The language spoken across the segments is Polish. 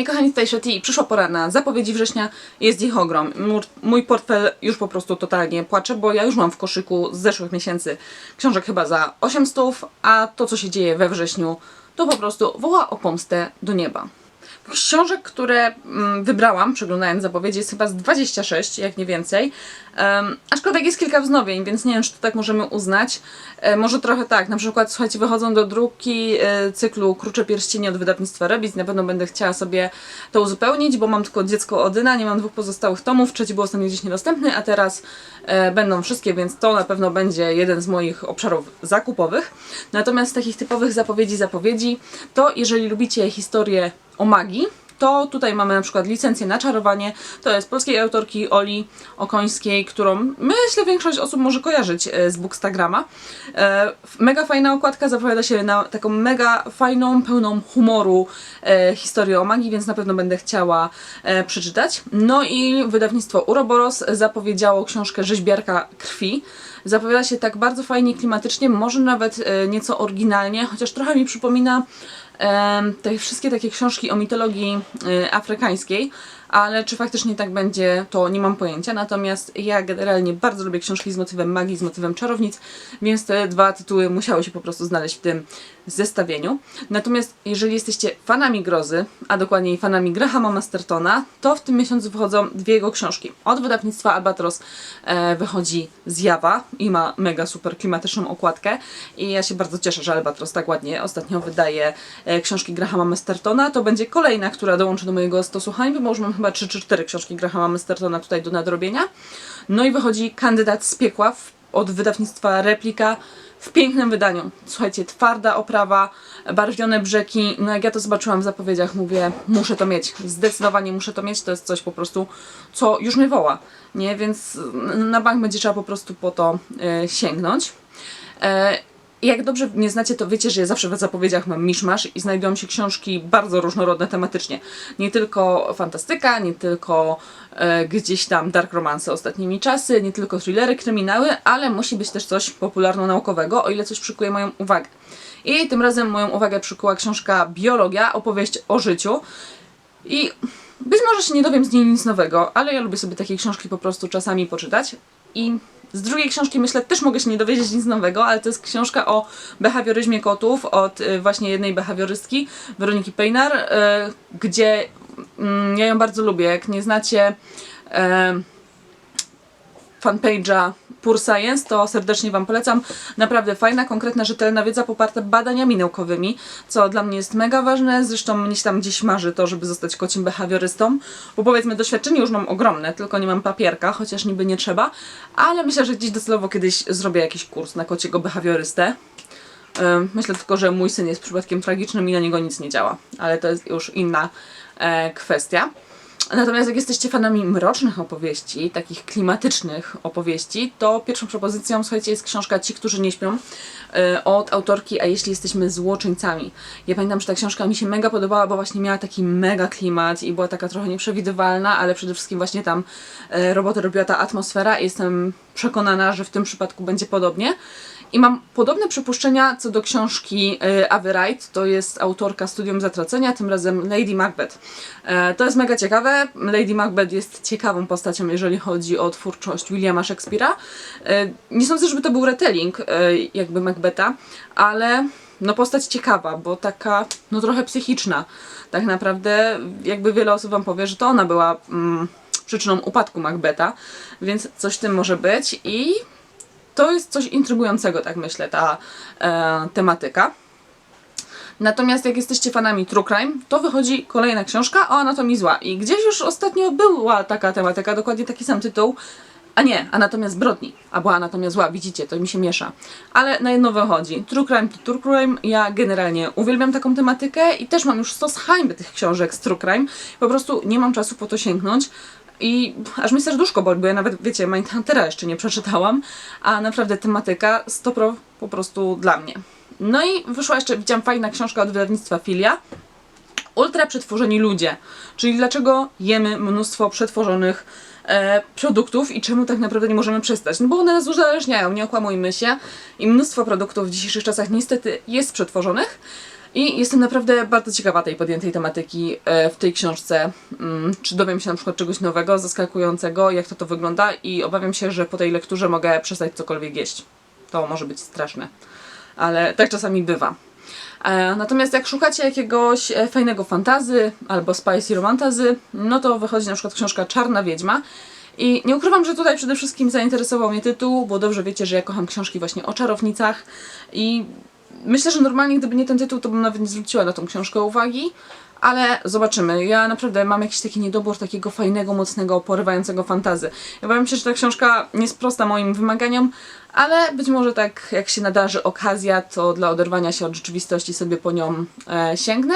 Hej kochani, tutaj Sheti. Przyszła pora na zapowiedzi września. Jest ich ogrom. Mój portfel już po prostu totalnie płacze, bo ja już mam w koszyku z zeszłych miesięcy książek chyba za 800, a to co się dzieje we wrześniu to po prostu woła o pomstę do nieba. Książek, które mm, wybrałam, przeglądając zapowiedzi, jest chyba z 26, jak nie więcej. Um, aczkolwiek jest kilka wznowień, więc nie wiem, czy to tak możemy uznać. E, może trochę tak. Na przykład, słuchajcie, wychodzą do druki e, cyklu Krucze Pierścienie od wydawnictwa Rebis. Na pewno będę chciała sobie to uzupełnić, bo mam tylko dziecko Odyna, nie mam dwóch pozostałych tomów. Trzeci był ostatnio gdzieś niedostępny, a teraz e, będą wszystkie, więc to na pewno będzie jeden z moich obszarów zakupowych. Natomiast takich typowych zapowiedzi, zapowiedzi, to jeżeli lubicie historię o magii, to tutaj mamy na przykład licencję na czarowanie. To jest polskiej autorki Oli Okońskiej, którą myślę większość osób może kojarzyć e, z Bookstagrama. E, Mega fajna okładka, zapowiada się na taką mega fajną, pełną humoru e, historię o magii, więc na pewno będę chciała przeczytać. No i wydawnictwo Uroboros zapowiedziało książkę Rzeźbiarka Krwi. Zapowiada się tak bardzo fajnie, klimatycznie, może nawet nieco oryginalnie, chociaż trochę mi przypomina te wszystkie takie książki o mitologii e, afrykańskiej, ale czy faktycznie tak będzie, to nie mam pojęcia. Natomiast ja generalnie bardzo lubię książki z motywem magii, z motywem czarownic, więc te dwa tytuły musiały się po prostu znaleźć w tym zestawieniu. Natomiast jeżeli jesteście fanami grozy, a dokładniej fanami Grahama Mastertona, to w tym miesiącu wychodzą dwie jego książki. Od wydawnictwa Albatros e, wychodzi Zjawa i ma mega super klimatyczną okładkę i ja się bardzo cieszę, że Albatros tak ładnie ostatnio wydaje e, książki Grahama Mastertona. To będzie kolejna, która dołączy do mojego stosu hańby, bo już mam chyba 3 czy 4 książki Grahama Mastertona tutaj do nadrobienia. No i wychodzi Kandydat z piekła w, od wydawnictwa Replika w pięknym wydaniu. Słuchajcie, twarda oprawa, barwione brzegi. No jak ja to zobaczyłam w zapowiedziach, mówię, muszę to mieć. Zdecydowanie muszę to mieć. To jest coś po prostu, co już mnie woła. Nie, więc na bank będzie trzeba po prostu po to e, sięgnąć. Jak dobrze mnie znacie, to wiecie, że ja zawsze w zapowiedziach mam miszmasz i znajdują się książki bardzo różnorodne tematycznie. Nie tylko fantastyka, nie tylko e, gdzieś tam dark romance ostatnimi czasy, nie tylko thrillery, kryminały, ale musi być też coś popularno-naukowego, o ile coś przykuje moją uwagę. I tym razem moją uwagę przykuła książka Biologia, opowieść o życiu. I być może się nie dowiem z niej nic nowego, ale ja lubię sobie takie książki po prostu czasami poczytać. I z drugiej książki myślę też mogę się nie dowiedzieć nic nowego, ale to jest książka o behawioryzmie kotów od y, właśnie jednej behawiorystki, Weroniki Pejnar, y, gdzie mm, ja ją bardzo lubię. Jak nie znacie y, fanpage'a Pure Science, to serdecznie Wam polecam. Naprawdę fajna, konkretna, rzetelna wiedza poparta badaniami naukowymi, co dla mnie jest mega ważne. Zresztą mnie się tam gdzieś marzy to, żeby zostać kocim behawiorystą, bo powiedzmy doświadczenie już mam ogromne, tylko nie mam papierka, chociaż niby nie trzeba, ale myślę, że gdzieś docelowo kiedyś zrobię jakiś kurs na kociego behawiorystę. Myślę tylko, że mój syn jest przypadkiem tragicznym i na niego nic nie działa, ale to jest już inna e, kwestia. Natomiast jak jesteście fanami mrocznych opowieści, takich klimatycznych opowieści, to pierwszą propozycją, słuchajcie, jest książka Ci, którzy nie śpią e, od autorki A jeśli jesteśmy złoczyńcami. Ja pamiętam, że ta książka mi się mega podobała, bo właśnie miała taki mega klimat i była taka trochę nieprzewidywalna, ale przede wszystkim właśnie tam e, robotę robiła ta atmosfera i jestem przekonana, że w tym przypadku będzie podobnie. I mam podobne przypuszczenia co do książki e, Avi Wright, to jest autorka Studium Zatracenia, tym razem Lady Macbeth. E, To jest mega ciekawe. Lady Macbeth jest ciekawą postacią, jeżeli chodzi o twórczość Williama Shakespeare'a. E, Nie sądzę, żeby to był retelling jakby Macbetha, ale no postać ciekawa, bo taka no trochę psychiczna. Tak naprawdę jakby wiele osób wam powie, że to ona była mm, przyczyną upadku Macbetha, więc coś tym może być i to jest coś intrygującego, tak myślę, ta e, tematyka. Natomiast jak jesteście fanami True Crime, to wychodzi kolejna książka o anatomii zła. I gdzieś już ostatnio była taka tematyka, dokładnie taki sam tytuł. A nie, Anatomia zbrodni, a była Anatomia zła, widzicie, to mi się miesza. Ale na jedno wychodzi. True Crime to True Crime, ja generalnie uwielbiam taką tematykę i też mam już stos hańby tych książek z True Crime. Po prostu nie mam czasu po to sięgnąć. I aż mi serduszko boli, bo ja nawet, wiecie, Mindhuntera jeszcze nie przeczytałam, a naprawdę tematyka 100 po prostu dla mnie. No i wyszła jeszcze, widziałam, fajna książka od wydawnictwa Filia, ultra przetworzeni ludzie, czyli dlaczego jemy mnóstwo przetworzonych e, produktów i czemu tak naprawdę nie możemy przestać. No bo one nas uzależniają, nie okłamujmy się i mnóstwo produktów w dzisiejszych czasach niestety jest przetworzonych. I jestem naprawdę bardzo ciekawa tej podjętej tematyki e, w tej książce. Mm, Czy dowiem się na przykład czegoś nowego, zaskakującego, jak to to wygląda i obawiam się, że po tej lekturze mogę przestać cokolwiek jeść. To może być straszne, ale tak czasami bywa. E, Natomiast jak szukacie jakiegoś e, fajnego fantazy albo spicy romantazy, no to wychodzi na przykład książka Czarna Wiedźma. I nie ukrywam, że tutaj przede wszystkim zainteresował mnie tytuł, bo dobrze wiecie, że ja kocham książki właśnie o czarownicach i myślę, że normalnie gdyby nie ten tytuł, to bym nawet nie zwróciła na tą książkę uwagi, ale zobaczymy. Ja naprawdę mam jakiś taki niedobór takiego fajnego, mocnego, porywającego fantazy. Ja bowiem się, że ta książka nie sprosta moim wymaganiom, ale być może tak jak się nadarzy okazja, to dla oderwania się od rzeczywistości sobie po nią e, sięgnę.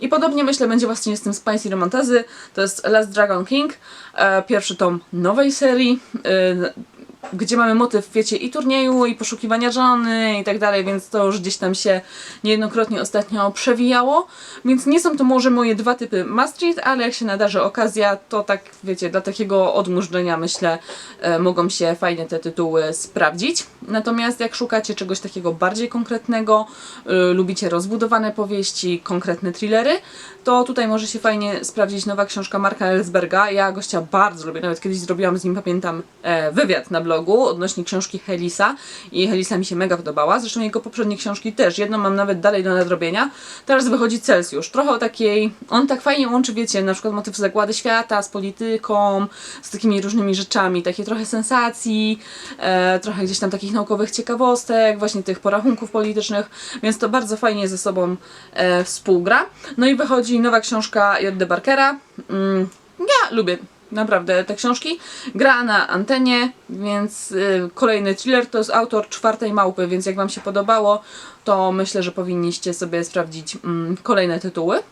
I podobnie myślę będzie właśnie z tym Spicy Romantazy. To jest Last Dragon King, e, pierwszy tom nowej serii. E, gdzie mamy motyw, wiecie, i turnieju, i poszukiwania żony i tak dalej, więc to już gdzieś tam się niejednokrotnie ostatnio przewijało. Więc nie są to może moje dwa typy must ale jak się nadarzy okazja, to tak, wiecie, dla takiego odmurzenia myślę, e, mogą się fajnie te tytuły sprawdzić. Natomiast jak szukacie czegoś takiego bardziej konkretnego, y, lubicie rozbudowane powieści, konkretne thrillery, to tutaj może się fajnie sprawdzić nowa książka Marka Ellsberga. Ja gościa bardzo lubię, nawet kiedyś zrobiłam z nim, pamiętam, e, wywiad na blogu odnośnie książki Helisa i Helisa mi się mega podobała. Zresztą jego poprzednie książki też. Jedną mam nawet dalej do nadrobienia. Teraz wychodzi Celsjusz. Trochę o takiej... On tak fajnie łączy, wiecie, na przykład motyw zagłady świata z polityką, z takimi różnymi rzeczami. Takie trochę sensacji, e, trochę gdzieś tam takich naukowych ciekawostek, właśnie tych porachunków politycznych, więc to bardzo fajnie ze sobą e, współgra. No i wychodzi nowa książka J.D. Barkera. Mm, ja lubię naprawdę te książki. Gra na antenie, więc y, kolejny thriller to jest autor czwartej małpy, więc jak Wam się podobało, to myślę, że powinniście sobie sprawdzić mm, kolejne tytuły.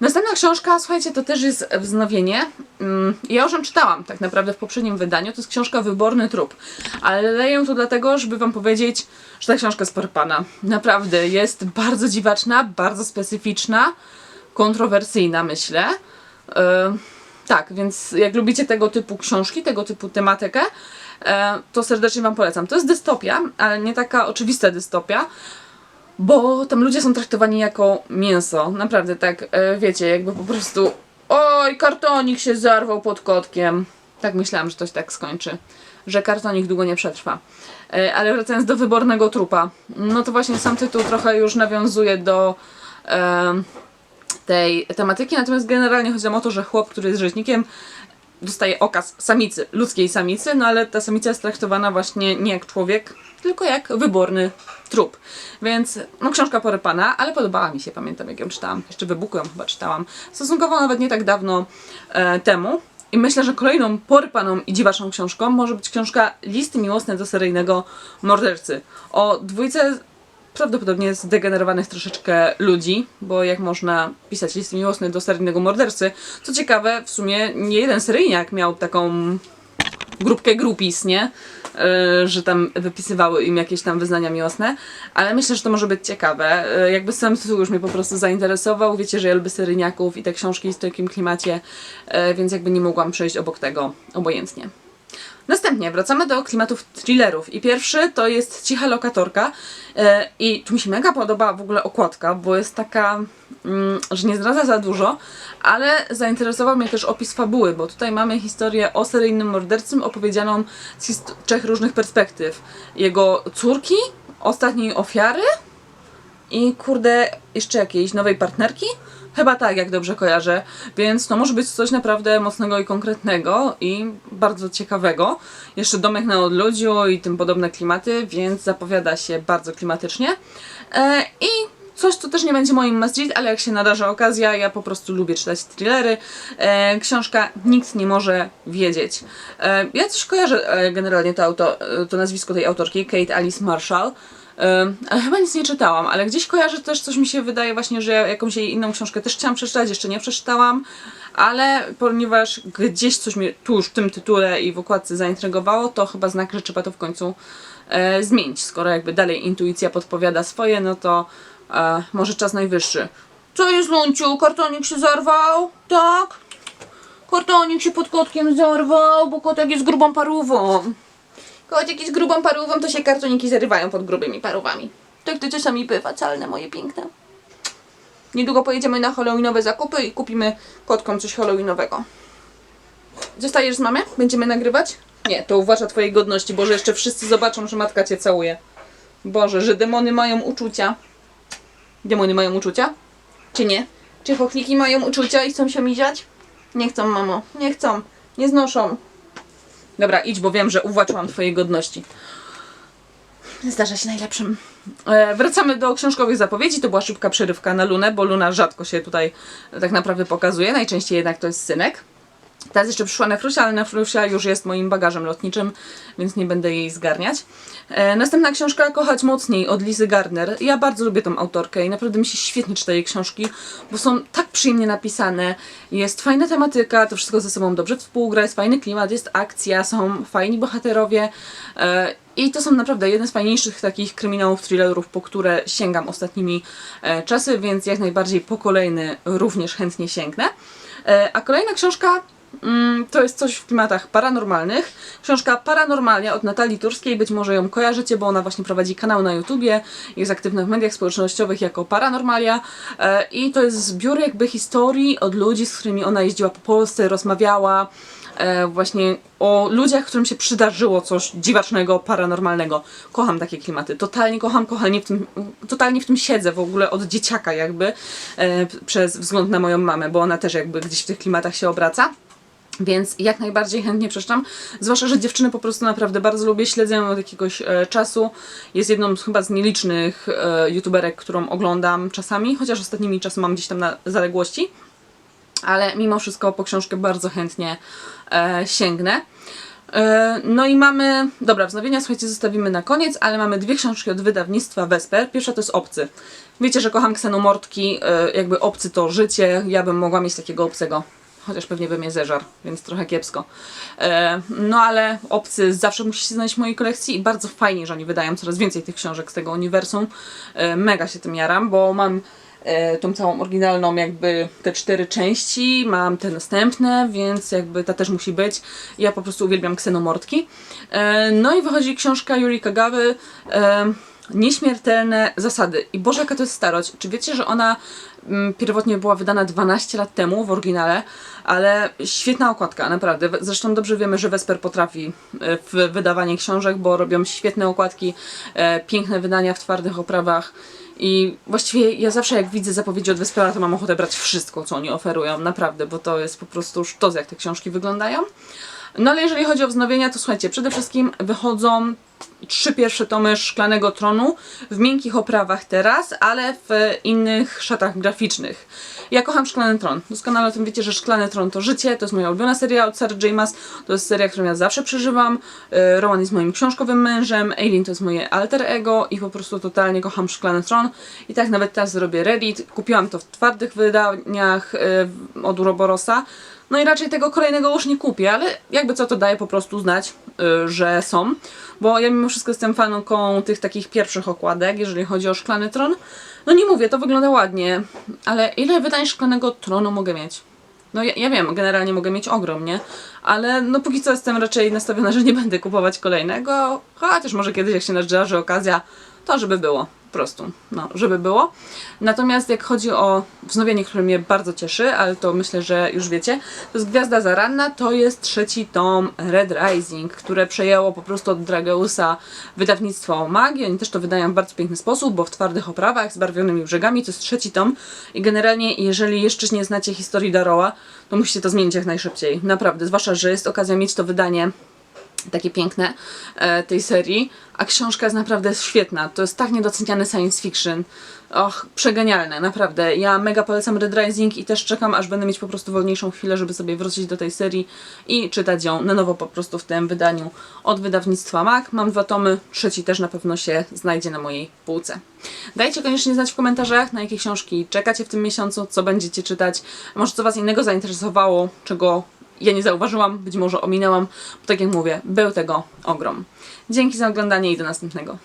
Następna książka, słuchajcie, to też jest wznowienie. Mm, Ja już ją czytałam tak naprawdę w poprzednim wydaniu. To jest książka Wyborny Trup. Ale ją tu dlatego, żeby Wam powiedzieć, że ta książka jest porpana. Naprawdę jest bardzo dziwaczna, bardzo specyficzna, kontrowersyjna, myślę. Yy, tak, więc jak lubicie tego typu książki, tego typu tematykę, e, to serdecznie Wam polecam. To jest dystopia, ale nie taka oczywista dystopia, bo tam ludzie są traktowani jako mięso. Naprawdę tak, e, wiecie, jakby po prostu oj, kartonik się zarwał pod kotkiem. Tak myślałam, że to się tak skończy. Że kartonik długo nie przetrwa. E, Ale wracając do wybornego trupa, no to właśnie sam tytuł trochę już nawiązuje do tej tematyki, natomiast generalnie chodzi o to, że chłop, który jest rzeźnikiem, dostaje okaz samicy, ludzkiej samicy, no ale ta samica jest traktowana właśnie nie jak człowiek, tylko jak wyborny trup. Więc, no książka porypana, ale podobała mi się, pamiętam jak ją czytałam, jeszcze wybuchu ją chyba czytałam, stosunkowo nawet nie tak dawno e, temu. I myślę, że kolejną porypaną i dziwaczną książką może być książka Listy miłosne do seryjnego mordercy. O dwójce prawdopodobnie zdegenerowanych troszeczkę ludzi, bo jak można pisać listy miłosne do seryjnego mordercy, co ciekawe, w sumie nie jeden seryjniak miał taką grupkę grupis, nie? Yy, że tam wypisywały im jakieś tam wyznania miłosne, ale myślę, że to może być ciekawe. Yy, jakby sam tytuł już mnie po prostu zainteresował. Wiecie, że ja lubię seryjniaków i te książki w takim klimacie, yy, więc jakby nie mogłam przejść obok tego obojętnie. Następnie wracamy do klimatów thrillerów i pierwszy to jest Cicha Lokatorka e, i tu mi się mega podoba w ogóle okładka, bo jest taka, mm, że nie zdradza za dużo, ale zainteresował mnie też opis fabuły, bo tutaj mamy historię o seryjnym mordercym opowiedzianą z trzech różnych perspektyw. Jego córki, ostatniej ofiary i kurde, jeszcze jakiejś nowej partnerki? Chyba tak, jak dobrze kojarzę. Więc to może być coś naprawdę mocnego i konkretnego i bardzo ciekawego. Jeszcze domek na odludziu i tym podobne klimaty, więc zapowiada się bardzo klimatycznie. E, I coś, co też nie będzie moim must ale jak się nadarza okazja, ja po prostu lubię czytać thrillery. E, książka Nikt nie może wiedzieć. E, ja coś kojarzę e, generalnie to, auto, e, to nazwisko tej autorki, Kate Alice Marshall. Chyba nic nie czytałam, ale gdzieś kojarzę też coś mi się wydaje właśnie, że jakąś jej inną książkę też chciałam przeczytać, jeszcze nie przeczytałam, ale ponieważ gdzieś coś mnie tu już w tym tytule i w okładce zaintrygowało, to chyba znak, że trzeba to w końcu e, zmienić. Skoro jakby dalej intuicja podpowiada swoje, no to e, może czas najwyższy. Co jest Lunciu? Kartonik się zarwał? Tak? Kartonik się pod kotkiem zarwał, bo kotek jest grubą parówą. Kotek jest grubą parówą, to się kartoniki zarywają pod grubymi parówami. Tak to czasami bywa, calne moje piękne. Niedługo pojedziemy na halloweenowe zakupy i kupimy kotkom coś halloweenowego. Zostajesz z mamą? Będziemy nagrywać? Nie, to uważa twojej godności, Boże, jeszcze wszyscy zobaczą, że matka cię całuje. Boże, że demony mają uczucia. Demony mają uczucia? Czy nie? Czy chochliki mają uczucia i chcą się miziać? Nie chcą, mamo. Nie chcą. Nie znoszą. Dobra, idź, bo wiem, że uwłaczyłam twojej godności. Zdarza się najlepszym. E, wracamy do książkowych zapowiedzi. To była szybka przerywka na Lunę, bo Luna rzadko się tutaj tak naprawdę pokazuje. Najczęściej jednak to jest synek. Teraz jeszcze przyszła Nefrusia, ale Nefrusia już jest moim bagażem lotniczym, więc nie będę jej zgarniać. E, następna książka Kochać mocniej od Lizy Gardner. Ja bardzo lubię tą autorkę i naprawdę mi się świetnie czyta jej książki, bo są tak przyjemnie napisane. Jest fajna tematyka, to wszystko ze sobą dobrze współgra, jest fajny klimat, jest akcja, są fajni bohaterowie. E, i to są naprawdę jeden z fajniejszych takich kryminałów, thrillerów, po które sięgam ostatnimi e, czasy, więc jak najbardziej po kolejny również chętnie sięgnę. E, a kolejna książka to jest coś w klimatach paranormalnych. Książka Paranormalia od Natalii Turskiej, być może ją kojarzycie, bo ona właśnie prowadzi kanał na YouTubie, jest aktywna w mediach społecznościowych jako Paranormalia e, i to jest zbiór jakby historii od ludzi, z którymi ona jeździła po Polsce, rozmawiała, e, właśnie o ludziach, którym się przydarzyło coś dziwacznego, paranormalnego. Kocham takie klimaty. Totalnie kocham, kochanie w tym, totalnie w tym siedzę w ogóle od dzieciaka jakby, e, przez wzgląd na moją mamę, bo ona też jakby gdzieś w tych klimatach się obraca. Więc jak najbardziej chętnie przeczytam. Zwłaszcza, że dziewczyny po prostu naprawdę bardzo lubię, śledzę ją od jakiegoś e, czasu. Jest jedną z, chyba z nielicznych e, youtuberek, którą oglądam czasami, chociaż ostatnimi czasy mam gdzieś tam na zaległości ale mimo wszystko po książkę bardzo chętnie e, sięgnę. E, no i mamy, dobra, wznowienia słuchajcie zostawimy na koniec, ale mamy dwie książki od wydawnictwa Vesper. Pierwsza to jest Obcy. Wiecie, że kocham ksenomortki, e, jakby Obcy to życie, ja bym mogła mieć takiego obcego. Chociaż pewnie bym je zeżar, więc trochę kiepsko. E, no ale Obcy zawsze musi się znaleźć w mojej kolekcji i bardzo fajnie, że oni wydają coraz więcej tych książek z tego uniwersum. E, mega się tym jaram, bo mam e, tą całą oryginalną jakby te cztery części, mam te następne, więc jakby ta też musi być. Ja po prostu uwielbiam ksenomortki. No i wychodzi książka Yuri Kagawy Nieśmiertelne zasady. I Boże, jaka to jest starość. Czy wiecie, że ona mm, pierwotnie była wydana 12 lat temu w oryginale, ale świetna okładka, naprawdę. Zresztą dobrze wiemy, że Vesper potrafi e, w wydawanie książek, bo robią świetne okładki, e, piękne wydania w twardych oprawach. I właściwie ja zawsze jak widzę zapowiedzi od Vespera, to mam ochotę brać wszystko, co oni oferują, naprawdę, bo to jest po prostu sztos, jak te książki wyglądają. No ale jeżeli chodzi o wznowienia, to słuchajcie, przede wszystkim wychodzą trzy pierwsze tomy Szklanego Tronu w miękkich oprawach teraz, ale w innych szatach graficznych. Ja kocham Szklany Tron. Doskonale o tym wiecie, że Szklany Tron to życie, to jest moja ulubiona seria od Sarah J. To jest seria, którą ja zawsze przeżywam. E, Rowan jest moim książkowym mężem, Aileen to jest moje alter ego i po prostu totalnie kocham Szklany Tron. I tak nawet teraz zrobię Reddit. Kupiłam to w twardych wydaniach e, od Uroborosa. No i raczej tego kolejnego już nie kupię, ale jakby co to daje po prostu znać, y, że są. Bo ja mimo wszystko jestem fanką tych takich pierwszych okładek, jeżeli chodzi o szklany tron. No nie mówię, to wygląda ładnie, ale ile wydań szklanego tronu mogę mieć? No ja, ja wiem, generalnie mogę mieć ogrom, nie? Ale no póki co jestem raczej nastawiona, że nie będę kupować kolejnego, chociaż może kiedyś jak się nadarzy okazja, to żeby było. Prostu, no, żeby było. Natomiast jak chodzi o wznowienie, które mnie bardzo cieszy, ale to myślę, że już wiecie, to jest Gwiazda Zaranna, to jest trzeci tom Red Rising, które przejęło po prostu od Drageusa wydawnictwo magii. Oni też to wydają w bardzo piękny sposób, bo w twardych oprawach, z barwionymi brzegami, to jest trzeci tom. I generalnie, jeżeli jeszcze nie znacie historii Daroła, to musicie to zmienić jak najszybciej. Naprawdę, zwłaszcza, że jest okazja mieć to wydanie takie piękne e, tej serii, a książka jest naprawdę świetna. To jest tak niedoceniany science fiction. Och, przegenialne, naprawdę. Ja mega polecam Red Rising i też czekam, aż będę mieć po prostu wolniejszą chwilę, żeby sobie wrócić do tej serii i czytać ją na nowo po prostu w tym wydaniu od wydawnictwa MAC. Mam dwa tomy, trzeci też na pewno się znajdzie na mojej półce. Dajcie koniecznie znać w komentarzach, na jakie książki czekacie w tym miesiącu, co będziecie czytać, może co Was innego zainteresowało, czego ja nie zauważyłam, być może ominęłam, bo tak jak mówię, był tego ogrom. Dzięki za oglądanie i do następnego.